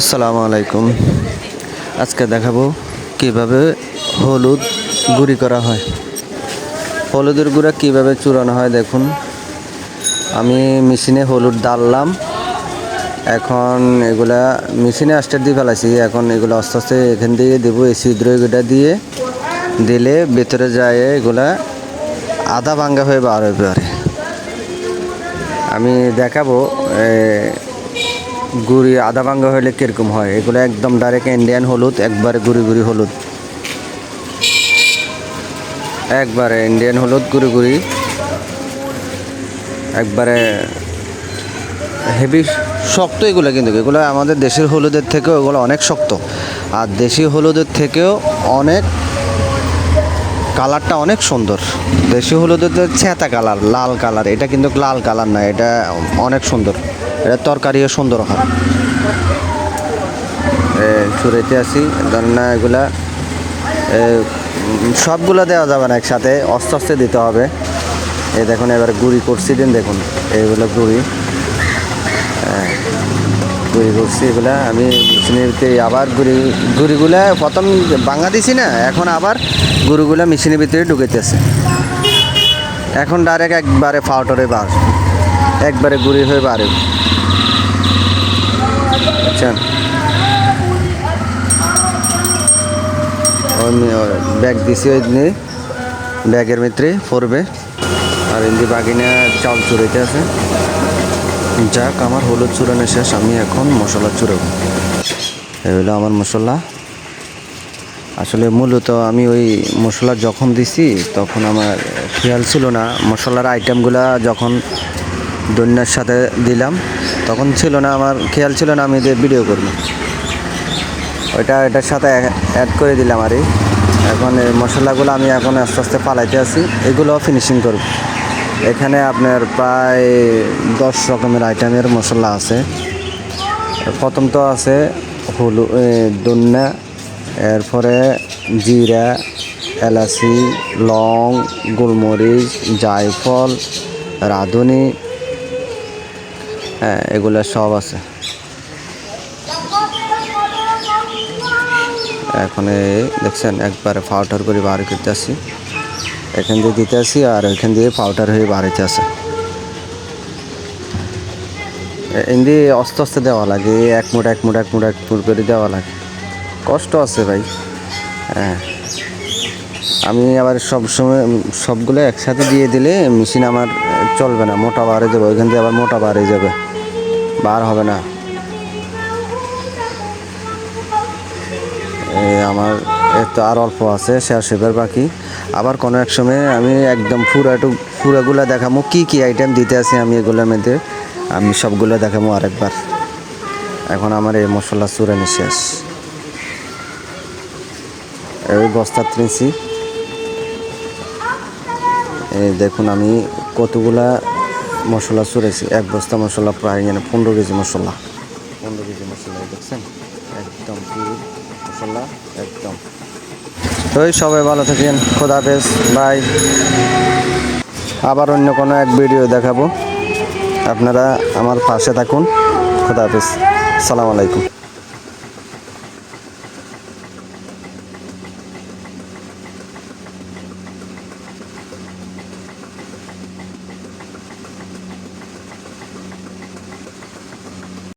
আসসালামু আলাইকুম। আজকে দেখাবো কীভাবে হলুদ গুঁড়ি করা হয়। হলুদের গুঁড়া কীভাবে চূড়ানো হয় দেখুন। আমি মেশিনে হলুদ ডাললাম। এখন এগুলা মেশিনে আস্টার দিয়ে ফেলাইছি। এখন এগুলো আস্তে আস্তে এখান দিয়ে দেবো, এই ছিদ্র এগুলা দিয়ে দিলে ভেতরে যায় এগুলা আধা ভাঙ্গা হয়ে বার হয়ে পারে আমি দেখাবো গুড়ি আধা ভাঙ্গা হলে কীরকম হয়? এগুলো একদম ডাইরেক্ট ইন্ডিয়ান হলুদ, একবারে গুড়ি গুড়ি হলুদ। একবারে ইন্ডিয়ান হলুদ, গুড়ি গুড়ি। একবারে হেভি শক্ত এগুলো কিন্তু। এগুলো আমাদের দেশের হলুদের থেকেও এগুলো অনেক শক্ত। আর দেশি হলুদের থেকেও অনেক কালারটা অনেক সুন্দর। দেশি হলুদের ছেঁতা কালার, লাল কালার। এটা কিন্তু লাল কালার না, এটা অনেক সুন্দর। তরকারিও সুন্দর হয়। আসি ধরেন না এগুলা সবগুলো দেওয়া যাবে না একসাথে আস্তে আস্তে দিতে হবে। এই দেখুন, এবার গুড়ি করছি, দিন দেখুন এইগুলো গুড়ি। গুড়ি করছি এগুলা, আমি মেশিনেতে আবার গুড়ি, গুড়িগুলা প্রথম ভাঙা দিছি না, এখন আবার গুড়িগুলা মেশিনের ভিতরে ঢুকাইতেছে। এখন ডাইরেক্ট একবারে ফাউটরে বার। একবারে গুড়ি হয়ে বাড়ে। বুঝছেন ব্যাগ দিছি ওই ব্যাগের ভিতরে পড়বে। আর এমনি বাগিনা চাল চুরাইতে আছে। যাক, আমার হলুদ চুরানো শেষ, আমি এখন মশলা চুরাবো। এই হলো আমার মশলা। আসলে মূলত আমি ওই মশলা যখন দিছি, তখন আমার খেয়াল ছিল না। মশলার আইটেমগুলা যখন দন্যার সাথে দিলাম। তখন ছিল না, আমার খেয়াল ছিল না আমি যে ভিডিও করব। ওইটা, এটার সাথে অ্যাড করে দিলাম আর এখন এই মশলাগুলো আমি এখন আস্তে আস্তে পালাইতে আছি। এগুলো ফিনিশিং করব। এখানে আপনার প্রায় দশ রকমের আইটেমের মশলা আছে। প্রথম তো আছে হলু দন্যা, এরপরে জিরা, এলাচি, লং, গোলমরিচ, জায়ফল, রাঁধুনি হ্যাঁ এগুলো সব আছে। এখন দেখছেন, একবারে পাউডার করে বার করতে আসি। এখান দিয়ে দিতে আসি আর এখান দিয়ে পাউডার হয়ে বার হইতে আসে। এমনি আস্তে আস্তে দেওয়া লাগে, এক মুঠ এক মুঠ এক মুঠ এক মুঠ করে দেওয়া লাগে। কষ্ট আছে ভাই। হ্যাঁ। আমি আবার সব সময় সবগুলো একসাথে দিয়ে দিলে মেশিন আমার চলবে না, মোটা বাড়ে যাবে, ওইখান দিয়ে আবার মোটা বাড়ে যাবে, বার হবে না। আমার তো আর অল্প আছে শেয়ার শেপের বাকি। আবার কোনো এক সময় আমি একদম পুরো একটু পুরোগুলো দেখাবো কী কী আইটেম দিতে আছে আমি এগুলোর মধ্যে, আমি সবগুলো দেখামো আরেকবার। এখন আমার এই মশলা চুরানি শেষ। এই বস্তা এই দেখুন, আমি কতগুলা মশলা চুরেছি এক বস্তা মশলা প্রায় যেন পনেরো কেজি মশলা। পনেরো কেজি মশলা দেখছেন? একদম মশলা, একদম। তো সবাই ভালো থাকেন। খোদা হাফেজ। বাই। আবার অন্য কোনো এক ভিডিও দেখাবো। আপনারা আমার পাশে থাকুন। খোদা হাফেজ। সালাম আলাইকুম।